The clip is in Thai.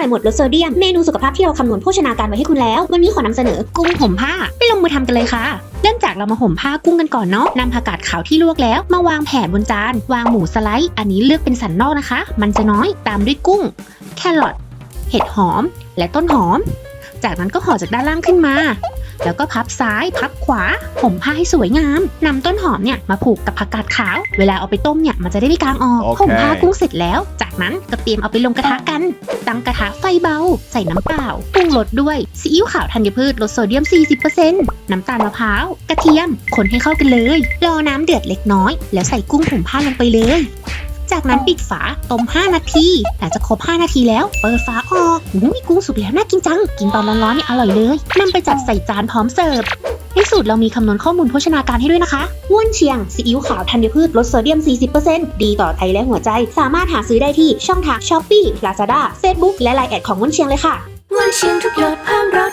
ร่อยหมดลดโซเดียม เมนูสุขภาพที่เราคำนวณโภชนาการไว้ให้คุณแล้ว วันนี้ขอนำเสนอกุ้งห่มผ้า ไปลงมือทำกันเลยค่ะ เริ่มจากเรามาห่มผ้ากุ้งกันก่อนเนาะนำผักกาดขาวที่ลวกแล้ว มาวางแผ่บนจาน วางหมูสไลด์ อันนี้เลือกเป็นสันนอกนะคะ มันจะน้อย ตามด้วยกุ้ง แครอท เห็ดหอม และต้นหอม จากนั้นก็ห่อจากด้านล่างขึ้นมา แล้วก็พับซ้ายพับขวาห่มผ้าให้สวยงามนำต้นหอมเนี่ยมาผูกกับผักกาดขาว เวลาเอาไปต้มเนี่ยมันจะได้ไม่กลางออกโอเคห่มผ้ากุ้งเสร็จแล้ว จากนั้นก็เตรียมเอาไปลงกระทะกัน ตั้งกระทะไฟเบา ใส่น้ำเปล่าปรุงรสด้วยซีอิ๊วขาวธัญพืชลดโซเดียม 40%น้ำตาลมะพร้าวกระเทียมคนให้เข้ากันเลย รอน้ำเดือดเล็กน้อย แล้วใส่กุ้งผงผ้าลงไปเลย จากนั้นปิดฝาต้ม 5 นาทีหลังจากครบ 5 นาทีแล้ว เปิดฝาออกอุ้ยกุ้งสุกแล้วน่ากินจัง กินตอนร้อนๆนี่อร่อยเลยนำไปจัดใส่จานพร้อมเสิร์ฟในสูตรเรามีคำนวณข้อมูลโภชนาการให้ด้วยนะคะว่วนเชียงซีอิ๊วขาวธัญพืชลดโซเดียม 40%ดีต่อไตและหัวใจ สามารถหาซื้อได้ที่ช่องทาง Shopee Lazada Facebook และ Line แอดของว่วนเชียงเลยค่ะม่วนเชียงทุกหยดเพิ่มรส